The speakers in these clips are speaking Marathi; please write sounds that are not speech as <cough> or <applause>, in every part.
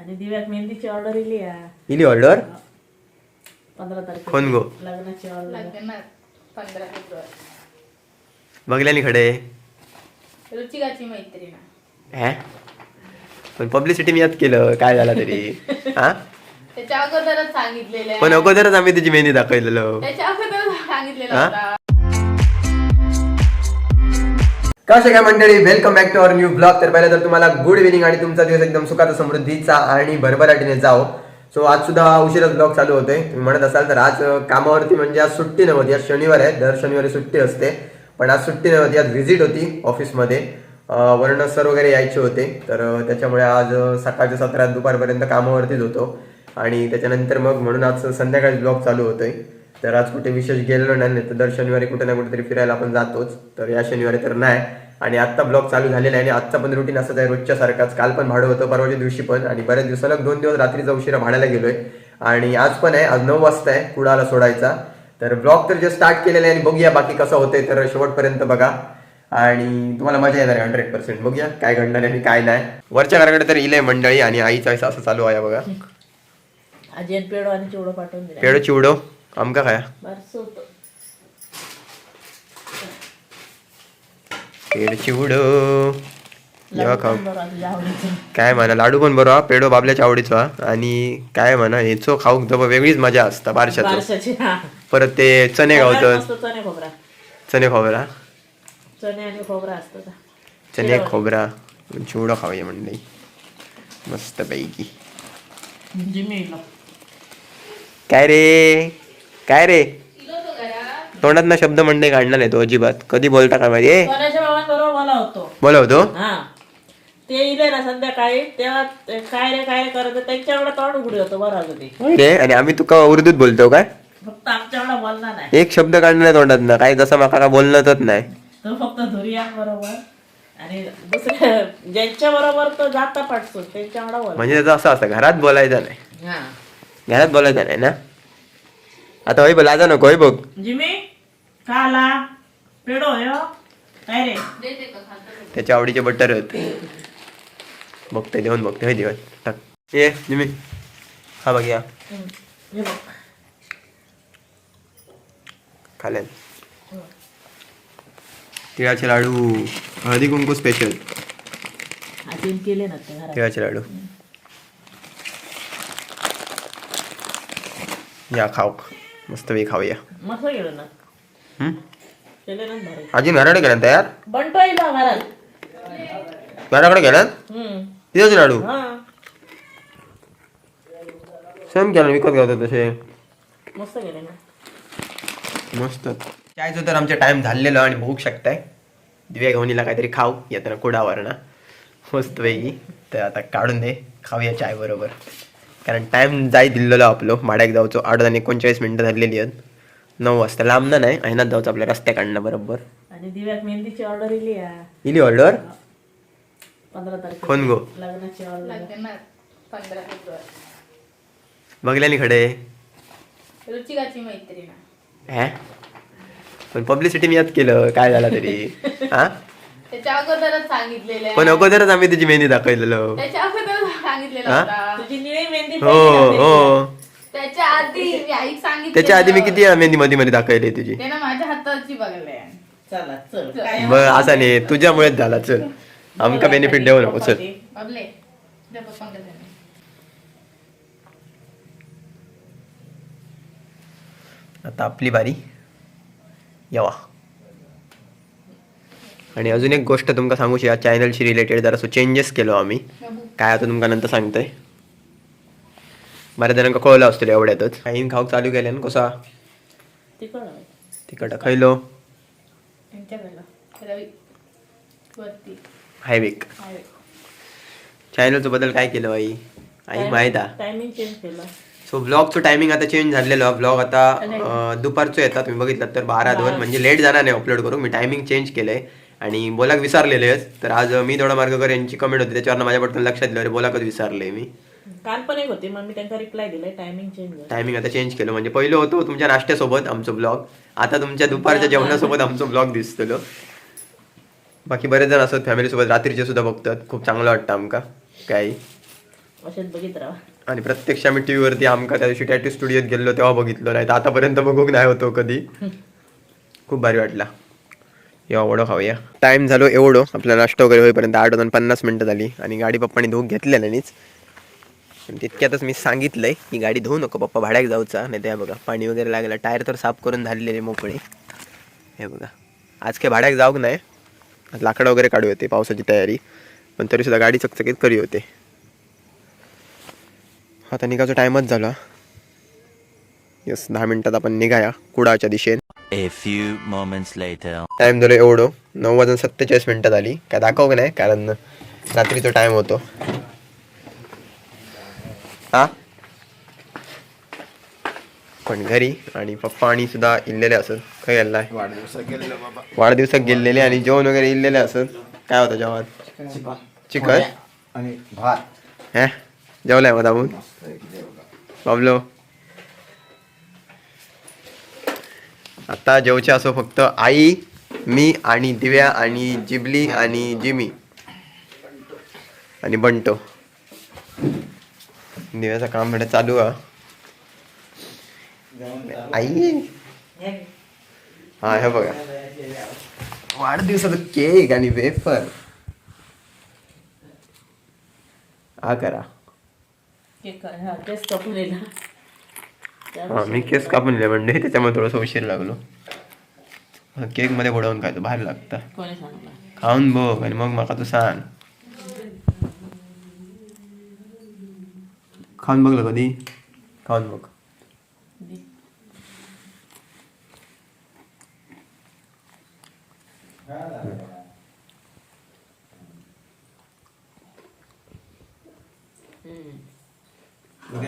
आणि दिव्याक मेहंदीची ऑर्डर इली इली ऑर्डर पंधरा तारखे कोण गो? लग्नाची ऑर्डर लग्नात पंधरा फेब्रुवारी. बघल्यानी खडे. रुचिकाची मैत्रीण हे? पण पब्लिसिटी मी यात केलं काय झालं तरी. हा? त्याच्या अगोदरच सांगितलेलं पण. अगोदरच आम्ही त्याची मेहंदी दाखवलेलो. त्याच्या अगोदरच सांगितलेलं हा? होता. कसे काय मंडळी? Welcome back to our new blog तर पहिला तर तुम्हाला गुड इव्हिनिंग आणि तुमचा दिवस एकदम सुखाचा समृद्धीचा आणि भरभराटीने जाओ सो आज सुद्धा उशिराच ब्लॉग चालू होतोय. तुम्ही म्हणत असाल तर आज कामावरती म्हणजे आज सुट्टी नव्हती. आज शनिवार आहे. दर शनिवारी सुट्टी असते. पण आज सुट्टी नव्हती. आज व्हिजिट होती ऑफिसमध्ये वर्ण सर वगैरे यायचे होते. तर त्याच्यामुळे आज सकाळच्या सत्रात दुपारपर्यंत कामावरतीच होतो. आणि त्याच्यानंतर मग म्हणून आज संध्याकाळी ब्लॉग चालू होतोय. तर आज कुठे विशेष गेलेलो नाही तर दर शनिवारी कुठे ना कुठेतरी फिरायला आपण जातोच. तर या शनिवारी तर नाही. आणि आत्ता ब्लॉग चालू झालेला आहे आणि आजचा पण रुटीन असंच आहे. रोजच्या सारखाच. काल पण भाडं होतं परवाच्या दिवशी पण. आणि बऱ्याच दिवसाला दोन दिवस रात्रीचा उशिरा भाड्याला गेलोय. आणि आज पण आहे. आज नऊ वाजता आहे. कुडाला सोडायचा. तर ब्लॉग तर जे स्टार्ट केलेला आहे आणि बघूया बाकी कसं होतंय. तर शेवटपर्यंत बघा. आणि तुम्हाला मजा येणार आहे हंड्रेड पर्सेंट बघूया काय घडणार आहे आणि काय नाही. वरच्या घराकडे तर इले मंडळी आणि आईचा असं चालू आहे बघा. पेडो चिवडो. आमका काय पेड चिवडो जेव्हा खाऊ. काय म्हणा लाडू पण बरो हा पेडो बाबल्याच्या आवडीचो. हा आणि काय म्हणा हेचो खाऊक तर वेगळीच मजा असता बारशाचो. परत ते चणे मस्त चणे खोबरा. चणे खोबरा. चिवडो खाऊया म्हणले. मस्त पैकी. जिमी काय रे? काय रे? तोंडात ना शब्द मंडे काढणार नाही तो अजिबात. कधी बोलता काय माहिती बोलवतो? हा. ते इले ना संध्याकाळी तेव्हा ते काय रे काय करत त्यांच्याकडे तोंड उघडी होतं बरं ते. आणि आम्ही तुका उर्दूत बोलतो काय? फक्त आमच्याकडे बोलणार नाही. एक शब्द काढणार नाही तोंडात ना काय जसं माका काय बोलणंच नाही. तो फक्त धुरियां बरोबर. आणि दुसऱ्या ज्यांच्या बरोबर तो जाता पाठसो त्यांच्याकडे बोल म्हणजे त्याचं असं असतं घरात बोलायचं नाही. हा. घरात बोलायचं नाही ना? आता होय बोलायचा नको होय बघ. जिमी का आला पेडो हो. काय रे? त्याच्या आवडीचे बटर होते बघते देऊन बघते होय देऊन. टाक. ये जिमी. हा. बघ या. हे बघ खाल्यान तिळाचे लाडू. हळदी कुंकू स्पेशल आजीन केले ना ते घरात. तिळाचे लाडू. या खाऊ मस्त खाऊया. ना? केले ना बरे आजी घराकडे गेल्यान तयार? बंटो येईल बा घरात घराकडे गेल्यान हम्म तिळाचे लाडू? हा. सेम केलं विकत घ्यावतात तसे. मस्त ना. मस्त. चायचं तर आमचा टाइम झालेलो आणि बघू शकताय. दिव्या घेऊनीला काहीतरी खाऊ येताना कुडावर ना. मस्त पैकी तर आता काढून दे. खाऊया चाय बरोबर. कारण टाइम जाय दिलेलो आपलो. माड्याक जाऊचो. आठ आणि एकोणचाळीस मिनिटं झालेली आहेत. नऊ वाजता. लांब ना नाही ऐनात जाऊचं आपल्या रस्त्याकडनं बरोबर. आणि दिव्याक मेहंदीची ऑर्डर इली इली ऑर्डर पंधरा तारखे कोण गो? लग्नाची ऑर्डर लग्नात पंधरा फेब्रुवारी. बघल्यानी खडे. रुचिकाची मैत्रीण हे? पण पब्लिसिटी मी यात केलं. काय झालं तरी? <laughs> हा? त्याच्या अगोदरच सांगितलेलं आहे. पण अगोदरच आम्ही त्याची मेहंदी दाखवलेलो. त्याच्या अगोदरच सांगितलेलं हा? होता. तुझी निळी मेहंदी हो पहिली हो. त्याच्या आधी मी आईक सांगितलं त्याच्या आधी मी किती मेहंदी मध्ये मध्ये दाखवली तुझी त्यानं माझ्या हाताची. चला चल. काय असा नाही तुझ्यामुळेच झाला चल. आमका बेनिफिट देऊ नको चल. पप्पांकडे. आता आपली बारी. यवा. आणि अजून एक गोष्ट तुमका सांगूशी या चॅनलशी रिलेटेड जरासो चेंजेस केलो आम्ही. काय आता तुमका नंतर सांगतोय? बऱ्याच जणांका कळलं असतो एवढ्यातच. काहीन खाऊक चालू केल्यान कसा? तिकड. तिकट खयलो? हायवेक. चॅनलचं बदल काय केलं आई आई माहीत हा सो ब्लॉगचं टायमिंग आता चेंज झालेलं ब्लॉग आता दुपारचं येतात. तुम्ही बघितलं तर बारा दोन म्हणजे लेट जाणार नाही अपलोड करू. मी टायमिंग चेंज केलंय. आणि बोलाक विसरलेले तर आज मी थोडा मार्गकर यांची कमेंट होती त्याच्यावर माझ्या पटकन लक्षात दिलं अरे बोलाकच विसरले मी. काल पण एक होती मग मी त्यांचा रिप्लाय दिलाय टायमिंग चेंज झालं. टायमिंग आता चेंज केलं म्हणजे पहिलं होतं तुमच्या नाश्त्यासोबत आमचं ब्लॉग आता तुमच्या दुपारच्या जेवणासोबत आमचं ब्लॉग दिसतलो. बाकी बरेच जण असतात फॅमिलीसोबत रात्रीचे सुद्धा बघतात खूप चांगलं वाटतं आमका काय असेच बघित राहा. आणि प्रत्यक्ष आम्ही टी व्हीवरती आमका त्या दिवशी टॅटू स्टुडिओत गेलो तेव्हा बघितलो नाही तर आतापर्यंत बघूक नाही होतो कधी. खूप भारी वाटला. या वडो खाऊया. टाईम झालो एवढो आपला नाश्ता वगैरे होईपर्यंत आठ वाजून पन्नास मिनटं झाली आणि गाडी पप्पानी धुवून घेतलेल्यानीच नाहीच तितक्यातच मी सांगितलंय की गाडी धुवू नको पप्पा भाड्याक जाऊचा. नाही त्या बघा पाणी वगैरे लागलं टायर तर साफ करून झालेले मोकळे. हे बघा आज काय भाड्याक जाऊक नाही? लाकडं वगैरे काढू होते पावसाची तयारी. पण तरी सुद्धा गाडी चकचकीत करी होते. आता निघायचा टाईमच झाला. यस दहा मिनिटात आपण निघाया कुडाच्या दिशेने. A few moments later. Time झालं एवढं. नऊ वाजून सत्तेचाळीस मिनिटं झाली काय दाखव नाही? कारण रात्रीचा टाइम होतो. हा? पण घरी आणि पप्पा आणि सुद्धा इल्लेले असत काय गेलाय वाढदिवसात गेलेले आणि जेवण वगैरे इल्लेले असत काय होतं जेवण? चिकन. आणि भात. हे? जेवलाय मग दाबून? बाबलो? आता जेवचे असो फक्त आई मी आणि दिव्या आणि जिबली आणि जिमी. आणि बंटो. दिव्याचं काम म्हणजे चालू आहे. आई? हा हे बघा. वाढदिवसाचं केक आणि वेफर. हा करा. केक हा केस हा मी केस कापून दिले म्हणजे त्याच्यामुळे थोडंसं उशीर लागलो. केकमध्ये बुडवून खायचो बाहेर लागतं. खाऊन बघ आणि मग मला तू सांग. खाऊन बघलं कधी? खाऊन बघ.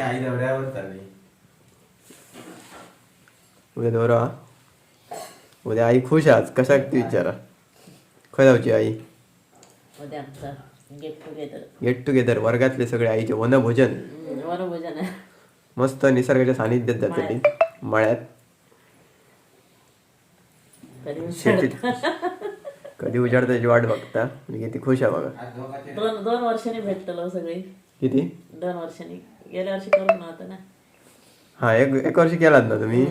आई दौऱ्यावर चालली. उद्या दौरा उद्या आई खुश आज. कशाक ती विचारा. खय जाऊची आई. उद्या आमचा गेट टुगेदर गेट टुगेदर वर्गातले सगळे आईचे वनभोजन. वनभोजन आहे. मस्त निसर्गाच्या सानिध्यात जातली मळ्यात. कधी शेतीत. कधी उजाड त्याची वाट बघता. आणि किती खुश आहे बघा. दोन दोन वर्षांनी भेटतलो सगळी. किती? दोन वर्षांनी. गेल्या वर्षी करून नव्हतं ना. हा एक एक वर्ष केलात ना तुम्ही.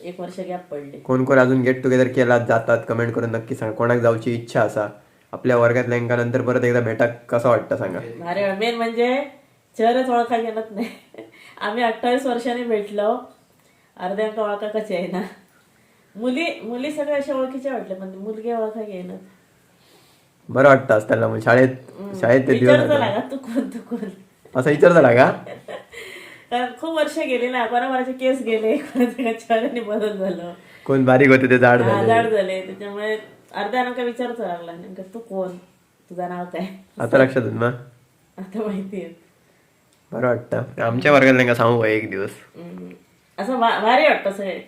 एक वर्ष गॅप पडले. कोण कोण अजून गेट टुगेदर केलात जातात कमेंट करून नक्की सांगा. कोणाक जाऊची इच्छा असा? आपल्या वर्गातल्या नंतर परत एकदा भेटाक कसं वाटतं सांगा? भारी मेन म्हणजे चेहरेच ओळखा गेलत नाही. आम्ही अठ्ठावीस वर्षांनी भेटलो. अर्ध्यांका ओळखा कशी आहे ना? मुली मुली सगळ्या अशा ओळखीच्या वाटल्या पण मुलगी ओळखा घेणं बरं वाटतं आज त्याला मग शाळेत शाळेत ते दिवस विचारतो होते. लागा तू कोण तू कोण? असं विचार झाला का <laughs> खूप वर्ष गेली ना कोणाकोणाचे केस गेले बदल झालं. कोण बारीक होते ते जाड झाले. जाड झाले त्याच्यामुळे अर्ध्या नेमका विचारतो लागला. नेमकं तू कोण? तुझं नाव काय? आता लक्षात येत मग आता माहिती आहे. बरं वाटतं. आमच्या वर्गात नाही का सांगू एक दिवस. असं भारी वाटतं सगळे.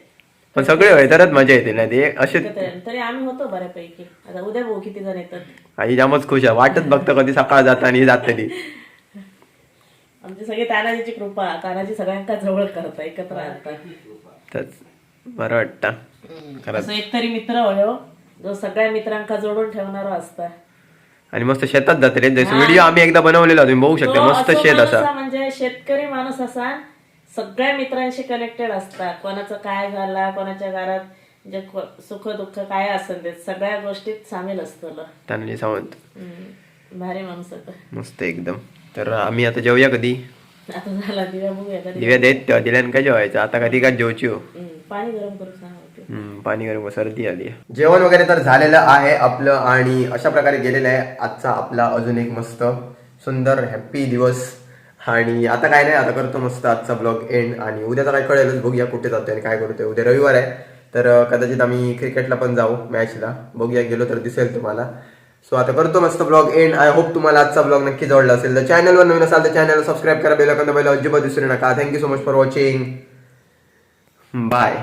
पण सगळे तरच मजा येते ना ते. असे. तरी आम्ही होतो बऱ्यापैकी. आता उद्या भाऊ किती जण येतात? आई जामच खुश आहे. वाटत बघतं कधी सकाळ जाता आणि जातली आमची सगळी तानाजीची कृपा तानाजी सगळ्यांका जवळ करता एकत्र आणतात तर बरं वाटतं. खरंच. असं एकतरी मित्र होयो जो सगळ्या मित्रांका जोडून ठेवणारा असता. आणि मस्त शेतात जातले जसं व्हिडिओ आम्ही एकदा बनवलेला तुम्ही बघू शकता. तो मस्त असं शेत माणूस असा. हा म्हणजे शेतकरी माणूस असा सगळ्या मित्रांशी कनेक्टेड असतात कोणाचं काय झाला कोणाच्या घरात म्हणजे को- सुख दुःख काय असेल ते सगळ्या गोष्टीत सामील असतो तानाजी सावंत. भारी माणूस होता मस्त एकदम. तर आम्ही आता जेवूया कधी? आता झाला दिव्या देत तेव्हा दिल्यानं काय जेवायचं? आता कधी काय जेवची हो? हम्म, पाणी गरम हम्म, पाणी गरम सर्दी आली जेवण वगैरे तर झालेलं आहे आपलं आणि अशा प्रकारे गेलेलं आहे. आजचा आपला अजून एक मस्त सुंदर हॅप्पी दिवस. आणि आता काय नाही आता करतो मस्त आजचा ब्लॉग एंड आणि उद्याचा काय कळेलच बघूया कुठे जातोय आणि काय करतोय. उद्या रविवार आहे तर कदाचित आम्ही क्रिकेटला पण जाऊ मॅचला बघूया गेलो तर दिसेल तुम्हाला. सो आता करतो मस्त ब्लॉग एंड आय होप तुम्हाला आजचा ब्लॉग नक्की जवळला असेल. तर चॅनलवर नवीन असाल तर चॅनलला सबस्क्राईब करा बेल आयकॉन दाबायला अजिबात विसरू नका. Thank you so much for watching bye